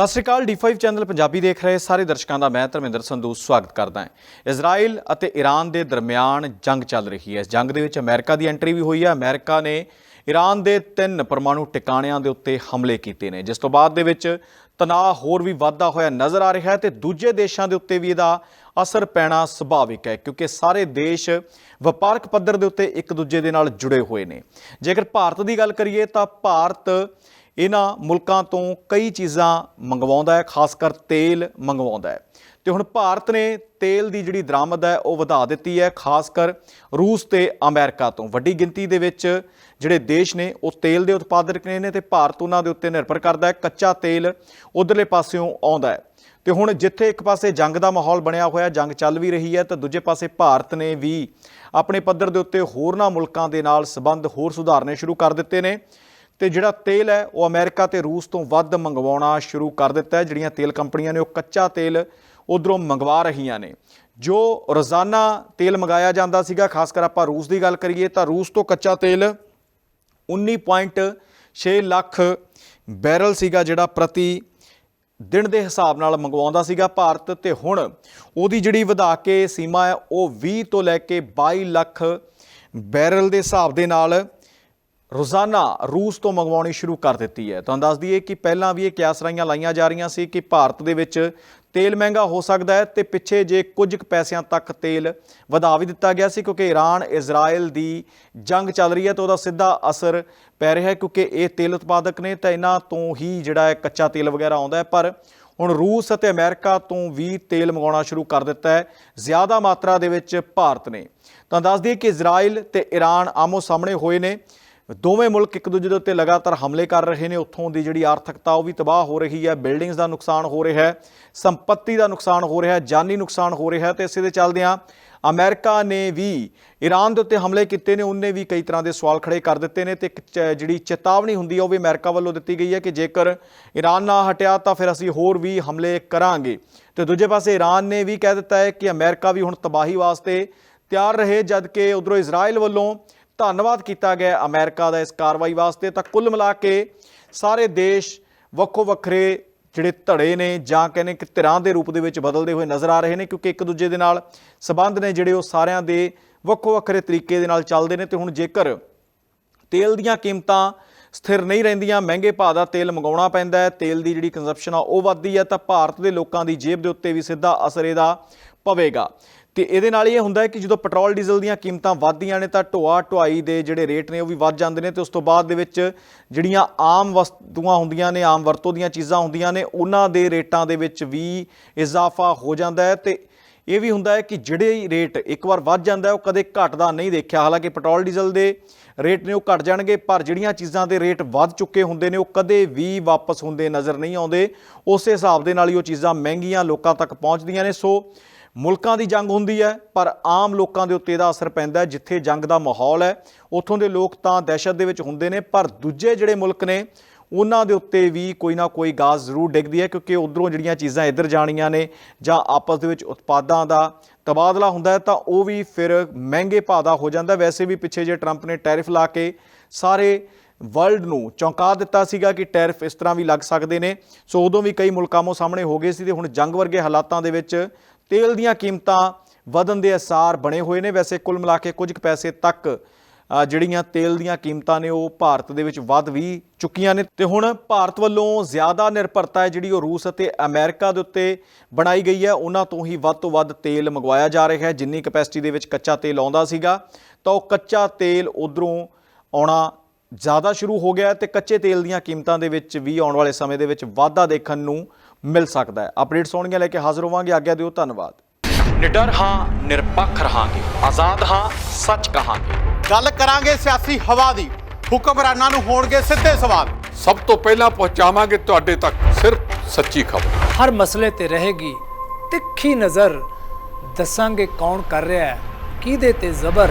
ਸਤਿ ਸ਼੍ਰੀ ਅਕਾਲ D5 channel Punjabi ਦੇਖ ਰਹੇ ਸਾਰੇ ਦਰਸ਼ਕਾਂ ਦਾ ਮੈਂ ਧਰਮਿੰਦਰ ਸੰਧੂ ਸਵਾਗਤ ਕਰਦਾ ਹਾਂ। ਇਜ਼ਰਾਈਲ ਅਤੇ ਈਰਾਨ ਦੇ ਦਰਮਿਆਨ ਜੰਗ ਚੱਲ ਰਹੀ ਹੈ। ਇਸ ਜੰਗ ਦੇ ਵਿੱਚ ਅਮਰੀਕਾ ਦੀ ਐਂਟਰੀ ਵੀ ਹੋਈ ਹੈ। ਅਮਰੀਕਾ ਨੇ ਈਰਾਨ ਦੇ ਤਿੰਨ ਪਰਮਾਣੂ ਟਿਕਾਣਿਆਂ ਦੇ ਉੱਤੇ ਹਮਲੇ ਕੀਤੇ ਨੇ। ਜਿਸ ਤੋਂ ਬਾਅਦ ਦੇ ਵਿੱਚ ਤਣਾਅ ਹੋਰ ਵੀ ਵਾਧਾ ਹੋਇਆ ਨਜ਼ਰ ਆ ਰਿਹਾ ਹੈ ਤੇ ਦੂਜੇ ਦੇਸ਼ਾਂ ਦੇ ਉੱਤੇ ਵੀ ਇਹਦਾ ਅਸਰ ਪੈਣਾ ਸੁਭਾਵਿਕ ਹੈ, ਕਿਉਂਕਿ ਸਾਰੇ ਦੇਸ਼ ਵਪਾਰਕ ਪੱਧਰ ਦੇ ਉੱਤੇ ਇੱਕ ਦੂਜੇ ਦੇ ਨਾਲ ਜੁੜੇ ਹੋਏ ਨੇ। ਜੇਕਰ ਭਾਰਤ ਦੀ ਗੱਲ ਕਰੀਏ ਤਾਂ ਭਾਰਤ ਇਹਨਾਂ ਮੁਲਕਾਂ ਤੋਂ ਕਈ ਚੀਜ਼ਾਂ ਮੰਗਵਾਉਂਦਾ ਹੈ, ਖਾਸ ਕਰ ਤੇਲ ਮੰਗਵਾਉਂਦਾ ਹੈ। ਤੇ ਹੁਣ ਭਾਰਤ ਨੇ ਤੇਲ ਦੀ ਜਿਹੜੀ ਦਰਾਮਦ ਹੈ, ਉਹ ਵਧਾ ਦਿੱਤੀ ਹੈ, ਖਾਸ ਕਰ ਰੂਸ ਤੇ ਅਮਰੀਕਾ ਤੋਂ। ਵੱਡੀ ਗਿਣਤੀ ਦੇ ਵਿੱਚ ਜਿਹੜੇ ਦੇਸ਼ ਨੇ, ਉਹ ਤੇਲ ਦੇ ਉਤਪਾਦਕ ਨੇ ਨੇ ਤੇ ਭਾਰਤ ਉਹਨਾਂ ਦੇ ਉੱਤੇ ਨਿਰਭਰ ਕਰਦਾ ਹੈ, ਕੱਚਾ ਤੇਲ ਉਧਰਲੇ ਪਾਸਿਓਂ ਆਉਂਦਾ ਹੈ। ਤੇ ਹੁਣ ਜਿੱਥੇ ਇੱਕ ਪਾਸੇ ਜੰਗ ਦਾ ਮਾਹੌਲ ਬਣਿਆ ਹੋਇਆ, ਜੰਗ ਚੱਲ ਵੀ ਰਹੀ ਹੈ, ਤਾਂ ਦੂਜੇ ਪਾਸੇ ਭਾਰਤ ਨੇ ਵੀ ਆਪਣੇ ਪੱਧਰ ਦੇ ਉੱਤੇ ਹੋਰਨਾਂ ਮੁਲਕਾਂ ਦੇ ਨਾਲ ਸਬੰਧ ਹੋਰ ਸੁਧਾਰਨੇ ਸ਼ੁਰੂ ਕਰ ਦਿੱਤੇ ਨੇ। ਤੇ ਜਿਹੜਾ ਤੇਲ ਹੈ, ਉਹ ਅਮਰੀਕਾ ਤੇ ਰੂਸ ਤੋਂ ਵੱਧ ਮੰਗਵਾਉਣਾ ਸ਼ੁਰੂ ਕਰ ਦਿੱਤਾ ਹੈ। ਜਿਹੜੀਆਂ ਤੇਲ ਕੰਪਨੀਆਂ ਨੇ, ਉਹ ਕੱਚਾ ਤੇਲ ਉਧਰੋਂ ਮੰਗਵਾ ਰਹੀਆਂ ਨੇ। ਜੋ ਰੋਜ਼ਾਨਾ ਤੇਲ ਮੰਗਾਇਆ ਜਾਂਦਾ ਸੀਗਾ, ਖਾਸ ਕਰ ਆਪਾਂ ਰੂਸ ਦੀ ਗੱਲ ਕਰੀਏ, ਤਾਂ ਰੂਸ ਤੋਂ ਕੱਚਾ ਤੇਲ 19.6 ਲੱਖ ਬੈਰਲ ਸੀਗਾ, ਜਿਹੜਾ ਪ੍ਰਤੀ ਦਿਨ ਦੇ ਹਿਸਾਬ ਨਾਲ ਮੰਗਵਾਉਂਦਾ ਸੀਗਾ ਭਾਰਤ। ਤੇ ਹੁਣ ਉਹਦੀ ਜਿਹੜੀ ਵਧਾ ਕੇ ਸੀਮਾ ਹੈ, ਉਹ 20 ਤੋਂ ਲੈ ਕੇ 22 ਲੱਖ ਬੈਰਲ ਦੇ ਹਿਸਾਬ ਦੇ ਨਾਲ ਰੋਜ਼ਾਨਾ ਰੂਸ ਤੋਂ ਮੰਗਵਾਉਣੀ ਸ਼ੁਰੂ ਕਰ ਦਿੱਤੀ ਹੈ। ਤੁਹਾਨੂੰ ਦੱਸ ਦਈਏ ਕਿ ਪਹਿਲਾਂ ਵੀ ਇਹ ਕਿਆਸਰਾਈਆਂ ਲਾਈਆਂ ਜਾ ਰਹੀਆਂ ਸੀ ਕਿ ਭਾਰਤ ਦੇ ਵਿੱਚ ਤੇਲ ਮਹਿੰਗਾ ਹੋ ਸਕਦਾ ਹੈ ਤੇ ਪਿੱਛੇ ਜੇ ਕੁਝ ਕੁ ਪੈਸਿਆਂ ਤੱਕ ਤੇਲ ਵਧਾ ਵੀ ਦਿੱਤਾ ਗਿਆ ਸੀ ਕਿਉਂਕਿ ਈਰਾਨ ਇਜ਼ਰਾਈਲ ਦੀ ਜੰਗ ਚੱਲ ਰਹੀ ਹੈ ਤਾਂ ਉਹਦਾ ਸਿੱਧਾ ਅਸਰ ਪੈ ਰਿਹਾ ਹੈ ਕਿਉਂਕਿ ਇਹ ਤੇਲ ਉਤਪਾਦਕ ਨੇ ਤਾਂ ਇਹਨਾਂ ਤੋਂ ਹੀ ਜਿਹੜਾ ਹੈ ਕੱਚਾ ਤੇਲ ਵਗੈਰਾ ਆਉਂਦਾ ਹੈ। ਪਰ ਹੁਣ ਰੂਸ ਅਤੇ ਅਮਰੀਕਾ ਤੋਂ ਵੀ ਤੇਲ ਮੰਗਾਉਣਾ ਸ਼ੁਰੂ ਕਰ ਦਿੱਤਾ ਹੈ। ਜ਼ਿਆਦਾ ਮਾਤਰਾ ਦੇ ਵਿੱਚ ਭਾਰਤ ਨੇ। ਤਾਂ ਦੱਸ ਦਈਏ ਕਿ ਇਜ਼ਰਾਈਲ ਤੇ ਈਰਾਨ ਆਮੋ ਸਾਹਮਣੇ ਹੋਏ ਨੇ। ਦੋਵੇਂ ਮੁਲਕ ਇੱਕ ਦੂਜੇ ਦੇ ਉੱਤੇ ਲਗਾਤਾਰ ਹਮਲੇ ਕਰ ਰਹੇ ਨੇ। ਉੱਥੋਂ ਦੀ ਜਿਹੜੀ ਆਰਥਿਕਤਾ, ਉਹ ਵੀ ਤਬਾਹ ਹੋ ਰਹੀ ਹੈ। ਬਿਲਡਿੰਗਸ ਦਾ ਨੁਕਸਾਨ ਹੋ ਰਿਹਾ ਹੈ। ਸੰਪਤੀ ਦਾ ਨੁਕਸਾਨ ਹੋ ਰਿਹਾ ਹੈ। ਜਾਨੀ ਨੁਕਸਾਨ ਹੋ ਰਿਹਾ ਹੈ। ਤੇ ਇਸੇ ਦੇ ਚੱਲਦਿਆਂ ਅਮਰੀਕਾ ਨੇ ਵੀ ਈਰਾਨ ਦੇ ਉੱਤੇ ਹਮਲੇ ਕੀਤੇ ਨੇ। ਉਹਨੇ ਵੀ ਕਈ ਤਰ੍ਹਾਂ ਦੇ ਸਵਾਲ ਖੜੇ ਕਰ ਦਿੱਤੇ ਨੇ ਤੇ ਇੱਕ ਚ- ਜਿਹੜੀ ਚੇਤਾਵਨੀ ਹੁੰਦੀ ਹੈ, ਉਹ ਵੀ ਅਮਰੀਕਾ ਵੱਲੋਂ ਦਿੱਤੀ ਗਈ ਹੈ ਕਿ ਜੇਕਰ ਈਰਾਨ ਨਾ ਹਟਿਆ, ਤਾਂ ਫਿਰ ਅਸੀਂ ਹੋਰ ਵੀ ਹਮਲੇ ਕਰਾਂਗੇ। ਤੇ ਦੂਜੇ ਪਾਸੇ ਈਰਾਨ ਨੇ ਵੀ ਕਹਿ ਦਿੱਤਾ ਹੈ ਕਿ ਅਮਰੀਕਾ ਵੀ ਹੁਣ ਤਬਾਹੀ ਵਾਸਤੇ ਤਿਆਰ ਰਹੇ ਜਦ ਕਿ ਉਧਰੋਂ ਇਜ਼ਰਾਈਲ ਵੱਲੋਂ ਧੰਨਵਾਦ ਕੀਤਾ ਗਿਆ ਹੈ ਅਮਰੀਕਾ ਦਾ ਇਸ ਕਾਰਵਾਈ ਵਾਸਤੇ। ਤਾਂ ਕੁੱਲ ਮਿਲਾ ਕੇ ਸਾਰੇ ਦੇਸ਼ ਵੱਖੋ ਵੱਖਰੇ ਜਿਹੜੇ ਧੜੇ ਨੇ ਜਾਂ ਕਹਿੰਦੇ ਕਿ ਧਿਰਾਂ ਦੇ ਰੂਪ ਦੇ ਵਿੱਚ ਬਦਲਦੇ ਹੋਏ ਨਜ਼ਰ ਆ ਰਹੇ ਨੇ, ਕਿਉਂਕਿ ਇੱਕ ਦੂਜੇ ਦੇ ਨਾਲ ਸਬੰਧ ਨੇ ਜਿਹੜੇ ਉਹ ਸਾਰਿਆਂ ਦੇ ਵੱਖੋ ਵੱਖਰੇ ਤਰੀਕੇ ਦੇ ਨਾਲ ਚੱਲਦੇ ਨੇ। ਤੇ ਹੁਣ ਜੇਕਰ ਤੇਲ ਦੀਆਂ ਕੀਮਤਾਂ ਸਥਿਰ ਨਹੀਂ ਰਹਿੰਦੀਆਂ, ਮਹਿੰਗੇ ਭਾਅ ਦਾ ਤੇਲ ਮੰਗਾਉਣਾ ਪੈਂਦਾ ਹੈ, ਤੇਲ ਦੀ ਜਿਹੜੀ ਕੰਜ਼ੰਪਸ਼ਨ ਆ ਉਹ ਵੱਧਦੀ ਹੈ, ਤਾਂ ਭਾਰਤ ਦੇ ਲੋਕਾਂ ਦੀ ਜੇਬ ਦੇ ਉੱਤੇ ਵੀ ਸਿੱਧਾ ਅਸਰ ਇਹਦਾ ਪਵੇਗਾ। ਤੇ ਇਹਦੇ ਨਾਲ ਇਹ ਹੁੰਦਾ ਹੈ ਕਿ ਜਦੋਂ ਪੈਟਰੋਲ ਡੀਜ਼ਲ ਦੀਆਂ ਕੀਮਤਾਂ ਵੱਧਦੀਆਂ ਨੇ ਤਾਂ ਢੋਆ ਢੁਆਈ ਦੇ ਜਿਹੜੇ ਰੇਟ ਨੇ ਉਹ ਵੀ ਵੱਧ ਜਾਂਦੇ ਨੇ ਤੇ ਉਸ ਤੋਂ ਬਾਅਦ ਦੇ ਵਿੱਚ ਜਿਹੜੀਆਂ ਆਮ ਵਸਤੂਆਂ ਹੁੰਦੀਆਂ ਨੇ, ਆਮ ਵਰਤੋਂ ਦੀਆਂ ਚੀਜ਼ਾਂ ਹੁੰਦੀਆਂ ਨੇ, ਉਹਨਾਂ ਦੇ ਰੇਟਾਂ ਦੇ ਵਿੱਚ ਵੀ ਇਜ਼ਾਫਾ ਹੋ ਜਾਂਦਾ ਹੈ ਤੇ ਇਹ ਵੀ ਹੁੰਦਾ ਹੈ ਕਿ ਜਿਹੜੇ ਰੇਟ ਇੱਕ ਵਾਰ ਵੱਧ ਜਾਂਦਾ ਉਹ ਕਦੇ ਘਟਦਾ ਨਹੀਂ ਦੇਖਿਆ। ਹਾਲਾਂਕਿ ਪੈਟਰੋਲ ਡੀਜ਼ਲ ਦੇ ਰੇਟ ਨੇ ਉਹ ਘਟ ਜਾਣਗੇ, ਪਰ ਜਿਹੜੀਆਂ ਚੀਜ਼ਾਂ ਦੇ ਰੇਟ ਵੱਧ ਚੁੱਕੇ ਹੁੰਦੇ ਨੇ, ਉਹ ਕਦੇ ਵੀ ਵਾਪਸ ਹੁੰਦੇ ਨਜ਼ਰ ਨਹੀਂ ਆਉਂਦੇ। ਉਸੇ ਹਿਸਾਬ ਦੇ ਨਾਲ ਹੀ ਉਹ ਚੀਜ਼ਾਂ ਮਹਿੰਗੀਆਂ ਲੋਕਾਂ ਤੱਕ ਪਹੁੰਚਦੀਆਂ ਨੇ। ਸੋ ਮੁਲਕਾਂ ਦੀ ਜੰਗ ਹੁੰਦੀ ਹੈ, ਪਰ ਆਮ ਲੋਕਾਂ ਦੇ ਉੱਤੇ ਇਹਦਾ ਅਸਰ ਪੈਂਦਾ ਜਿੱਥੇ ਜੰਗ ਦਾ ਮਾਹੌਲ ਹੈ। ਉੱਥੋਂ ਦੇ ਲੋਕ ਤਾਂ ਦਹਿਸ਼ਤ ਦੇ ਵਿੱਚ ਹੁੰਦੇ ਨੇ, ਪਰ ਦੂਜੇ ਜਿਹੜੇ ਮੁਲਕ ਨੇ, ਉਹਨਾਂ ਦੇ ਉੱਤੇ ਵੀ ਕੋਈ ਨਾ ਕੋਈ ਗਾਜ਼ ਜ਼ਰੂਰ ਡਿੱਗਦੀ ਹੈ, ਕਿਉਂਕਿ ਉਧਰੋਂ ਜਿਹੜੀਆਂ ਚੀਜ਼ਾਂ ਇੱਧਰ ਜਾਣੀਆਂ ਨੇ ਜਾਂ ਆਪਸ ਦੇ ਵਿੱਚ ਉਤਪਾਦਾਂ ਦਾ ਤਬਾਦਲਾ ਹੁੰਦਾ ਹੈ, ਤਾਂ ਉਹ ਵੀ ਫਿਰ ਮਹਿੰਗੇ ਭਾਅ ਦਾ ਹੋ ਜਾਂਦਾ ਵੈਸੇ ਵੀ ਪਿੱਛੇ ਜੇ ਟਰੰਪ ਨੇ ਟੈਰਿਫ ਲਾ ਕੇ ਸਾਰੇ ਵਰਲਡ ਨੂੰ ਚੌਂਕਾ ਦਿੱਤਾ ਸੀਗਾ ਕਿ ਟੈਰਿਫ ਇਸ ਤਰ੍ਹਾਂ ਵੀ ਲੱਗ ਸਕਦੇ ਨੇ। ਸੋ ਉਦੋਂ ਵੀ ਕਈ ਮੁਲਕਾਂ ਮੋ ਸਾਹਮਣੇ ਹੋ ਗਏ ਸੀ ਤੇ ਹੁਣ ਜੰਗ ਵਰਗੇ ਹਾਲਾਤਾਂ ਦੇ ਵਿੱਚ ਤੇਲ ਦੀਆਂ ਕੀਮਤਾਂ ਵਧਣ ਦੇ ਅਸਾਰ ਬਣੇ ਹੋਏ ਨੇ। ਵੈਸੇ ਕੁੱਲ ਮਿਲਾ ਕੇ ਕੁਝ ਕੁ ਪੈਸੇ ਤੱਕ ਜਿਹੜੀਆਂ ਤੇਲ ਦੀਆਂ ਕੀਮਤਾਂ ਨੇ, ਉਹ ਭਾਰਤ ਦੇ ਵਿੱਚ ਵੱਧ ਵੀ ਚੁੱਕੀਆਂ ਨੇ। ਤੇ ਹੁਣ ਭਾਰਤ ਵੱਲੋਂ ਜ਼ਿਆਦਾ ਨਿਰਭਰਤਾ ਹੈ, ਜਿਹੜੀ ਉਹ ਰੂਸ ਅਤੇ ਅਮਰੀਕਾ ਦੇ ਉੱਤੇ ਬਣਾਈ ਗਈ ਹੈ, ਉਹਨਾਂ ਤੋਂ ਹੀ ਵੱਧ ਤੋਂ ਵੱਧ ਤੇਲ ਮੰਗਵਾਇਆ ਜਾ ਰਿਹਾ ਹੈ। ਜਿੰਨੀ ਕਪੈਸਿਟੀ ਦੇ ਵਿੱਚ ਕੱਚਾ ਤੇਲ ਆਉਂਦਾ ਸੀਗਾ, ਤਾਂ ਉਹ ਕੱਚਾ ਤੇਲ ਉਧਰੋਂ ਆਉਣਾ ਜ਼ਿਆਦਾ ਸ਼ੁਰੂ ਹੋ ਗਿਆ ਤੇ ਕੱਚੇ ਤੇਲ ਦੀਆਂ ਕੀਮਤਾਂ ਦੇ ਵਿੱਚ ਵੀ ਆਉਣ ਵਾਲੇ ਸਮੇਂ ਦੇ ਵਿੱਚ ਵਾਧਾ ਦੇਖਣ ਨੂੰ ਮਿਲ ਸਕਦਾ ਹੈ। ਅਪਡੇਟਸ ਹੋਣਗੀਆਂ ਲੈ ਕੇ ਹਾਜ਼ਰ ਹੋਵਾਂਗੇ। ਆਗਿਆ ਦਿਓ ਧੰਨਵਾਦ। ਨਿਡਰ ਹਾਂ ਨਿਰਪੱਖ ਰਹਾਂਗੇ। ਆਜ਼ਾਦ ਹਾਂ ਸੱਚ ਕਹਾਂਗੇ। ਗੱਲ ਕਰਾਂਗੇ ਸਿਆਸੀ ਹਵਾ ਦੀ। ਹੁਕਮਰਾਨਾਂ ਨੂੰ ਹੋਣਗੇ ਸਿੱਧੇ ਸਵਾਲ। ਸਭ ਤੋਂ ਪਹਿਲਾਂ ਪਹੁੰਚਾਵਾਂਗੇ ਤੁਹਾਡੇ ਤੱਕ। ਸਿਰਫ ਸੱਚੀ ਖਬਰ। ਹਰ ਮਸਲੇ ਤੇ ਰਹੇਗੀ ਤਿੱਖੀ ਨਜ਼ਰ। ਦੱਸਾਂਗੇ ਕੌਣ ਕਰ ਰਿਹਾ ਹੈ ਕਿਹਦੇ ਤੇ ਜ਼ਬਰ।